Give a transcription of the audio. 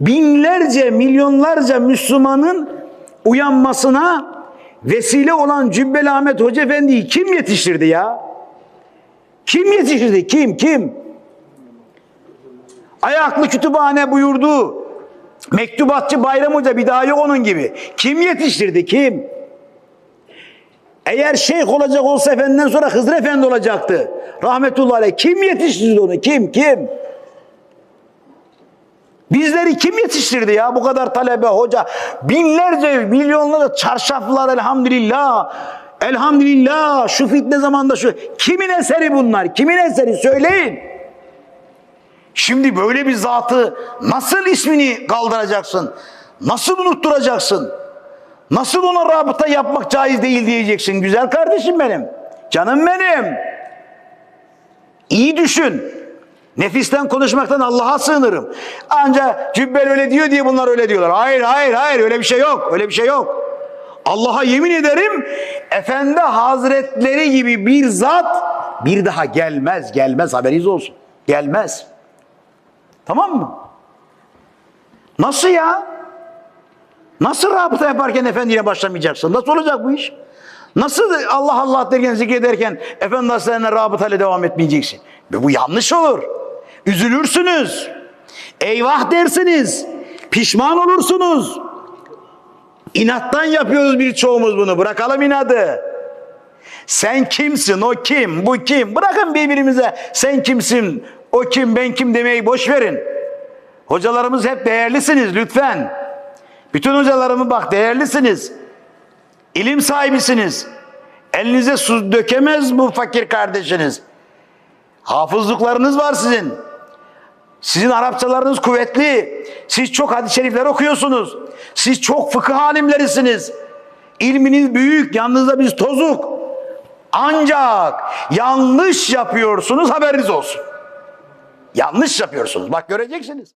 binlerce, milyonlarca Müslümanın uyanmasına vesile olan Cübbeli Ahmet Hoca Efendi'yi kim yetiştirdi ya? Kim yetiştirdi? Kim? Kim? Ayaklı kütüphane buyurdu. Mektubatçı Bayram Hoca bir daha yok onun gibi. Kim yetiştirdi? Kim? Eğer şeyh olacak olsa efendiden sonra Hızır Efendi olacaktı. Rahmetullahi aleyh. Kim yetiştirdi onu? Kim? Kim? Bizleri kim yetiştirdi ya? Bu kadar talebe, hoca. Binlerce, milyonlarca çarşaflar elhamdülillah. Elhamdülillah. Şu fitne zamanda şu. Kimin eseri bunlar? Kimin eseri? Söyleyin. Şimdi böyle bir zatı nasıl ismini kaldıracaksın? Nasıl unutturacaksın? Nasıl ona rabıta yapmak caiz değil diyeceksin güzel kardeşim benim. Canım benim. İyi düşün. Nefisten konuşmaktan Allah'a sığınırım. Ancak cübbel öyle diyor diye bunlar öyle diyorlar. Hayır hayır hayır öyle bir şey yok. Öyle bir şey yok. Allah'a yemin ederim Efendi Hazretleri gibi bir zat bir daha gelmez gelmez haberiniz olsun. Gelmez. Tamam mı? Nasıl ya? Nasıl rabıta yaparken efendiyle başlamayacaksın? Nasıl olacak bu iş? Nasıl Allah Allah derken zikrederken efendi hazretlerine rabıtayla devam etmeyeceksin? Ve bu yanlış olur. Üzülürsünüz. Eyvah dersiniz. Pişman olursunuz. İnattan yapıyoruz birçoğumuz bunu. Bırakalım inadı. Sen kimsin, o kim, bu kim? Bırakın birbirimize sen kimsin, o kim, ben kim demeyi boş verin. Hocalarımız hep değerlisiniz lütfen. Bütün hocalarımı bak değerlisiniz. İlim sahibisiniz. Elinize su dökemez bu fakir kardeşiniz. Hafızlıklarınız var sizin. Sizin Arapçalarınız kuvvetli. Siz çok hadis-i şerifler okuyorsunuz. Siz çok fıkıh alimlerisiniz. İlminiz büyük, yanınızda biz tozuk. Ancak yanlış yapıyorsunuz haberiniz olsun. Yanlış yapıyorsunuz. Bak göreceksiniz.